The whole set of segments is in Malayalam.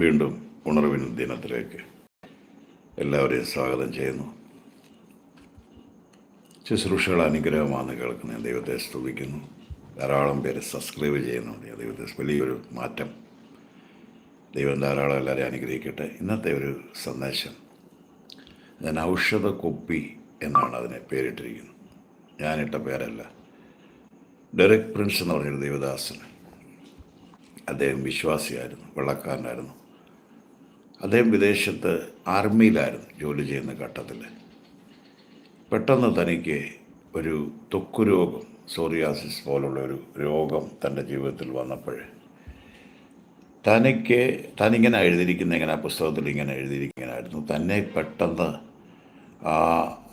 വീണ്ടും ഉണർവിൻ ദിനത്തിലേക്ക് എല്ലാവരെയും സ്വാഗതം ചെയ്യുന്നു. ശുശ്രൂഷകൾ അനുഗ്രഹമാണെന്ന് കേൾക്കുന്ന ദൈവത്തെ സ്തുതിക്കുന്നു. ധാരാളം പേര് സബ്സ്ക്രൈബ് ചെയ്യുന്നുണ്ട് ദൈവത്തെ വലിയൊരു മാറ്റം. ദൈവം ധാരാളം എല്ലാവരെയും അനുഗ്രഹിക്കട്ടെ. ഇന്നത്തെ ഒരു സന്ദേശം. ഞാൻ ഔഷധ കുപ്പി എന്നാണ് അതിനെ പേരിട്ടിരിക്കുന്നത്. ഞാനിട്ട പേരല്ല. ഡെറിക് പ്രിൻസ് എന്ന് പറഞ്ഞൊരു ദേവദാസന് അദ്ദേഹം വിശ്വാസിയായിരുന്നു വെള്ളക്കാരനായിരുന്നു. അദ്ദേഹം വിദേശത്ത് ആർമിയിലായിരുന്നു ജോലി ചെയ്യുന്ന ഘട്ടത്തിൽ പെട്ടെന്ന് തനിക്ക് ഒരു ത്വക്ക് രോഗം സോറിയാസിസ് പോലുള്ള ഒരു രോഗം തന്റെ ജീവിതത്തിൽ വന്നപ്പോൾ തനിക്ക് തനിങ്ങനെ എഴുതിയിരിക്കുന്ന ഇങ്ങനെ പുസ്തകത്തിൽ ഇങ്ങനെ എഴുതിയിരിക്കുന്നതായിരുന്നു. തന്നെ പെട്ടെന്ന് ആ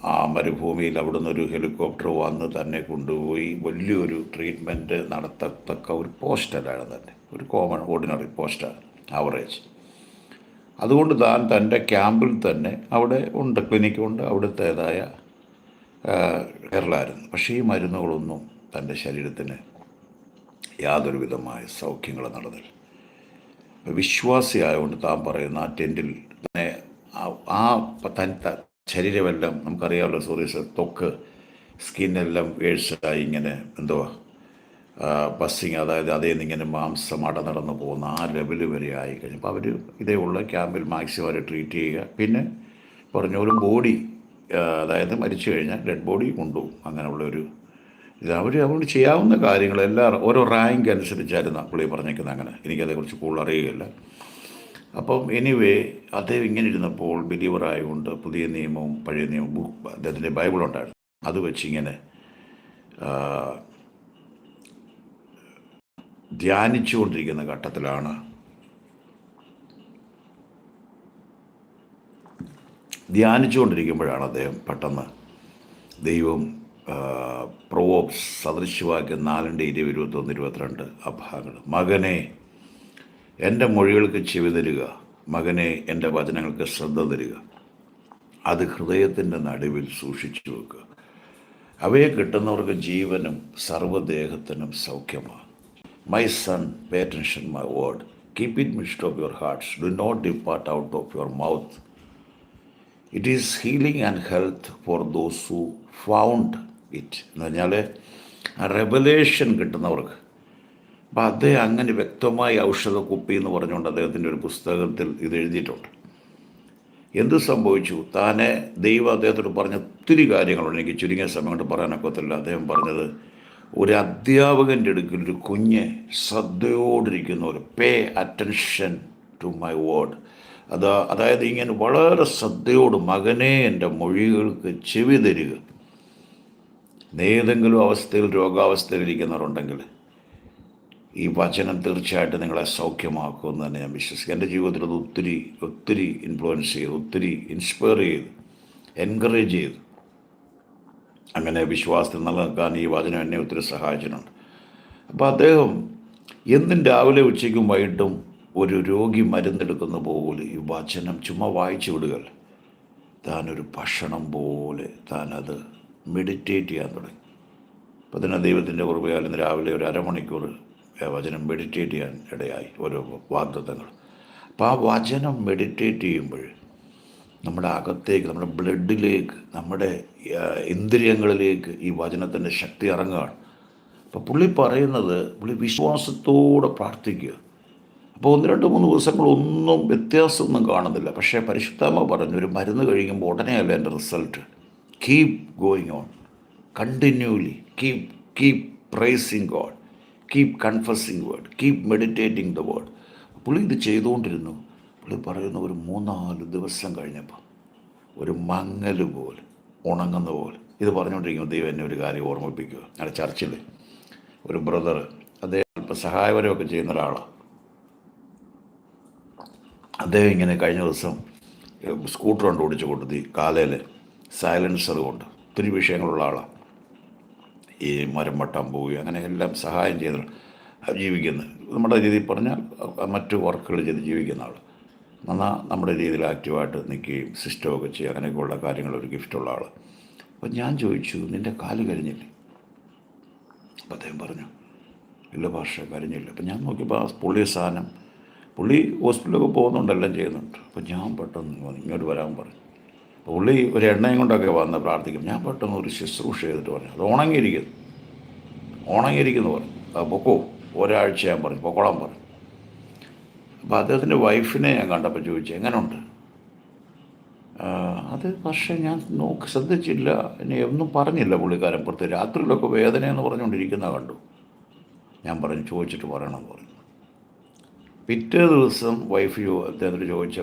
ആ മരുഭൂമിയിൽ അവിടെ നിന്നൊരു ഹെലികോപ്റ്റർ വന്ന് തന്നെ കൊണ്ടുപോയി. വലിയൊരു ട്രീറ്റ്മെന്റ് നടത്തത്തക്ക ഒരു പോസ്റ്റലാണ് തന്നെ ഒരു കോമൺ ഓർഡിനറി പോസ്റ്റാണ് ആവറേജ്. അതുകൊണ്ട് താൻ തന്റെ ക്യാമ്പിൽ തന്നെ അവിടെ ഉണ്ട് ക്ലിനിക്കുണ്ട് അവിടുത്തേതായ കേരളമായിരുന്നു പക്ഷേ ഈ മരുന്നുകളൊന്നും തന്റെ ശരീരത്തിന് യാതൊരു വിധമായ സൗഖ്യങ്ങൾ നടന്നില്ല. വിശ്വാസിയായതുകൊണ്ട് താൻ പറയുന്ന ആ ടെന്റിൽ തന്നെ ആ- തൻ ശരീരമെല്ലാം നമുക്കറിയാമല്ലോ സോറീസ് ത്വക്ക് സ്കിന്നെല്ലാം വേഴ്സായി ഇങ്ങനെ എന്തുവാ ബസ്സിങ് അതായത് അതേ നിന്നിങ്ങനെ മാംസം അട നടന്നു പോകുന്ന ആ ലെവൽ വരെ ആയി കഴിഞ്ഞപ്പോൾ അവർ ഇതേ ഉള്ള ക്യാമ്പിൽ മാക്സിമം അവരെ ട്രീറ്റ് ചെയ്യുക. പിന്നെ പറഞ്ഞ ഒരു ബോഡി അതായത് മരിച്ചു കഴിഞ്ഞാൽ ഡെഡ് ബോഡി കൊണ്ടുപോകും. അങ്ങനെയുള്ളൊരു ഇത്. അവർ അതുകൊണ്ട് ചെയ്യാവുന്ന കാര്യങ്ങൾ എല്ലാ ഓരോ റാങ്ക് അനുസരിച്ചായിരുന്നു പുള്ളി പറഞ്ഞേക്കുന്നത് അങ്ങനെ. എനിക്കതേക്കുറിച്ച് കൂടുതൽ അറിയുകയില്ല. അപ്പം എനിവേ അദ്ദേഹം ഇങ്ങനെ ഇരുന്നപ്പോൾ ബിലീവർ ആയതുകൊണ്ട് പുതിയ നിയമവും പഴയ നിയമവും അദ്ദേഹത്തിന്റെ ബൈബിളുണ്ടായിരുന്നു. അത് വെച്ചിങ്ങനെ ധ്യാനിച്ചുകൊണ്ടിരിക്കുന്ന ഘട്ടത്തിലാണ് ധ്യാനിച്ചുകൊണ്ടിരിക്കുമ്പോഴാണ് അദ്ദേഹം പെട്ടെന്ന് ദൈവം പ്രവോപ് സദൃശ്യവാക്യം നാലിന്റെ ഇരുപത് ഇരുപത്തൊന്ന് ഇരുപത്തിരണ്ട് അഭാഗങ്ങൾ. മകനെ എന്റെ മൊഴികൾക്ക് ചെവി തരിക മകനെ എന്റെ വചനങ്ങൾക്ക് ശ്രദ്ധ തരിക അത് ഹൃദയത്തിന്റെ നടുവിൽ സൂക്ഷിച്ചു വെക്കുക. അവയെ കിട്ടുന്നവർക്ക് ജീവനും സർവദേഹത്തിനും സൗഖ്യമാണ്. My son pay attention my word keep it midst of your hearts do not depart out of your mouth it is healing and health for those who found it എന്ന് പറഞ്ഞാൽ റെവലേഷൻ കിട്ടുന്നവർക്ക്. അപ്പം അദ്ദേഹം അങ്ങനെ വ്യക്തമായി ഔഷധ കുപ്പി എന്ന് പറഞ്ഞുകൊണ്ട് അദ്ദേഹത്തിന്റെ ഒരു പുസ്തകത്തിൽ ഇത് എഴുതിയിട്ടുണ്ട്. എന്ത് സംഭവിച്ചു? താനെ ദൈവം അദ്ദേഹത്തോട് പറഞ്ഞ ഒത്തിരി കാര്യങ്ങളുണ്ട്. എനിക്ക് ചുരുങ്ങിയ സമയം കൊണ്ട് പറയാനൊക്കത്തില്ല. അദ്ദേഹം പറഞ്ഞത് ഒരു അധ്യാപകന്റെ അടുക്കൽ ഒരു കുഞ്ഞ് ശ്രദ്ധയോടിരിക്കുന്ന ഒരു pay attention to my word അത് അതായത് ഇങ്ങനെ വളരെ ശ്രദ്ധയോട് മകനെ എന്റെ മൊഴികൾക്ക് ചെവി തരിക. ഏതെങ്കിലും അവസ്ഥയിൽ രോഗാവസ്ഥയിലിരിക്കുന്നവരുണ്ടെങ്കിൽ ഈ വചനം തീർച്ചയായിട്ടും നിങ്ങളെ സൗഖ്യമാക്കുമെന്ന് തന്നെ ഞാൻ വിശ്വസിക്കും എന്റെ ജീവിതത്തിൽ അത് ഒത്തിരി ഒത്തിരി ഇൻഫ്ലുവൻസ് ചെയ്തു ഒത്തിരി ഇൻസ്പയർ ചെയ്തു എൻകറേജ് ചെയ്തു. അങ്ങനെ വിശ്വാസത്തിൽ നിലനിൽക്കാൻ ഈ വചനം എന്നെ ഒത്തിരി സഹായിച്ചിട്ടുണ്ട്. അപ്പോൾ അദ്ദേഹം എന്നും രാവിലെ ഉച്ചയ്ക്കും വൈകിട്ടും ഒരു രോഗി മരുന്നെടുക്കുന്ന പോലെ ഈ വചനം ചുമ്മാ വായിച്ചു വിടുകയല്ല. താനൊരു ഭക്ഷണം പോലെ താനത് മെഡിറ്റേറ്റ് ചെയ്യാൻ തുടങ്ങി. അപ്പോൾ തന്നെ ദൈവത്തിന്റെ കൃപയാൽ ഇന്ന് രാവിലെ ഒരു അരമണിക്കൂർ വചനം മെഡിറ്റേറ്റ് ചെയ്യാൻ ഇടയായി ഓരോ വാഗ്ദത്തങ്ങൾ. അപ്പോൾ ആ വചനം മെഡിറ്റേറ്റ് ചെയ്യുമ്പോൾ നമ്മുടെ അകത്തേക്ക് നമ്മുടെ ബ്ലഡിലേക്ക് നമ്മുടെ ഇന്ദ്രിയങ്ങളിലേക്ക് ഈ വചനത്തിന്റെ ശക്തി ഇറങ്ങുകയാണ്. അപ്പോൾ പുള്ളി പറയുന്നത് പുള്ളി വിശ്വാസത്തോടെ പ്രാർത്ഥിക്കുക. അപ്പോൾ ഒന്ന് രണ്ട് മൂന്ന് ദിവസങ്ങളൊന്നും വ്യത്യാസമൊന്നും കാണുന്നില്ല. പക്ഷേ പരിശുദ്ധാമ പറഞ്ഞു ഒരു മരുന്ന് കഴിക്കുമ്പോൾ ഉടനെയല്ല എന്റെ result? Keep going on continuously keep keep praising God keep confessing word keep meditating the word പുള്ളി ഇത് ചെയ്തുകൊണ്ടിരുന്നു. പുള്ളി പറയുന്ന ഒരു മൂന്നാൽ ദിവസം കഴിഞ്ഞപ്പോൾ ഒരു മങ്ങൽ പോലെ ഉണങ്ങുന്ന പോലെ. ഇത് പറഞ്ഞുകൊണ്ടിരിക്കുമ്പോൾ ദൈവം എന്നെ ഒരു കാര്യം ഓർമ്മിപ്പിക്കുക. ഞങ്ങളുടെ ചർച്ചിൽ ഒരു ബ്രദർ അദ്ദേഹം അല്പം സഹായപരമൊക്കെ ചെയ്യുന്ന ഒരാളാണ് അദ്ദേഹം ഇങ്ങനെ കഴിഞ്ഞ ദിവസം സ്കൂട്ടർ കൊണ്ട് ഓടിച്ചു കൊടുത്തി കാലയിൽ സൈലൻസർ കൊണ്ട് ഒത്തിരി വിഷയങ്ങളുള്ള ആളാണ് ഈ മരം വെട്ടാൻ പോവുകയും അങ്ങനെ എല്ലാം സഹായം ചെയ്ത് ജീവിക്കുന്നത് നമ്മുടെ രീതിയിൽ പറഞ്ഞാൽ മറ്റു വർക്കുകൾ ചെയ്ത് ജീവിക്കുന്ന ആൾ എന്നാൽ നമ്മുടെ രീതിയിൽ ആക്റ്റീവായിട്ട് നിൽക്കുകയും സിസ്റ്റമൊക്കെ ചെയ്യുക അങ്ങനെയൊക്കെയുള്ള കാര്യങ്ങൾ ഒരു ഗിഫ്റ്റുള്ള ആൾ അപ്പം ഞാൻ ചോദിച്ചു നിന്റെ കാൽ കരിഞ്ഞില്ലേ? അപ്പം അദ്ദേഹം പറഞ്ഞു ഇല്ല ഭാഷ കരിഞ്ഞില്ല. അപ്പം ഞാൻ നോക്കിയപ്പോൾ ആ പുള്ളി സാധനം പുള്ളി ഹോസ്പിറ്റലൊക്കെ പോകുന്നുണ്ട് എല്ലാം ചെയ്യുന്നുണ്ട്. അപ്പം ഞാൻ പെട്ടെന്ന് ഇങ്ങോട്ട് വരാൻ പറഞ്ഞു. പുള്ളി ഒരു എണ്ണയും കൊണ്ടൊക്കെ വന്ന് പ്രാർത്ഥിക്കും. ഞാൻ പെട്ടെന്ന് ഒരു ശുശ്രൂഷ ചെയ്തിട്ട് പറഞ്ഞു അത് ഉണങ്ങിയിരിക്കുന്നു ഉണങ്ങിയിരിക്കുന്നു പറഞ്ഞു. പൊക്കോ ഒരാഴ്ച ഞാൻ പറഞ്ഞു പൊക്കോളാൻ പറഞ്ഞു. അപ്പോൾ അദ്ദേഹത്തിന്റെ വൈഫിനെ ഞാൻ കണ്ടപ്പോൾ ചോദിച്ചു എങ്ങനെയുണ്ട് അത് പക്ഷേ ഞാൻ നോക്കി ശ്രദ്ധിച്ചില്ല. എന്നെ ഒന്നും പറഞ്ഞില്ല പുള്ളിക്കാരൻ. പുറത്ത് രാത്രിയിലൊക്കെ വേദന എന്ന് പറഞ്ഞുകൊണ്ടിരിക്കുന്ന കണ്ടു. ഞാൻ പറഞ്ഞു ചോദിച്ചിട്ട് പറയണമെന്ന് പറഞ്ഞു. പിറ്റേ ദിവസം വൈഫ് അദ്ദേഹത്തിന് ചോദിച്ച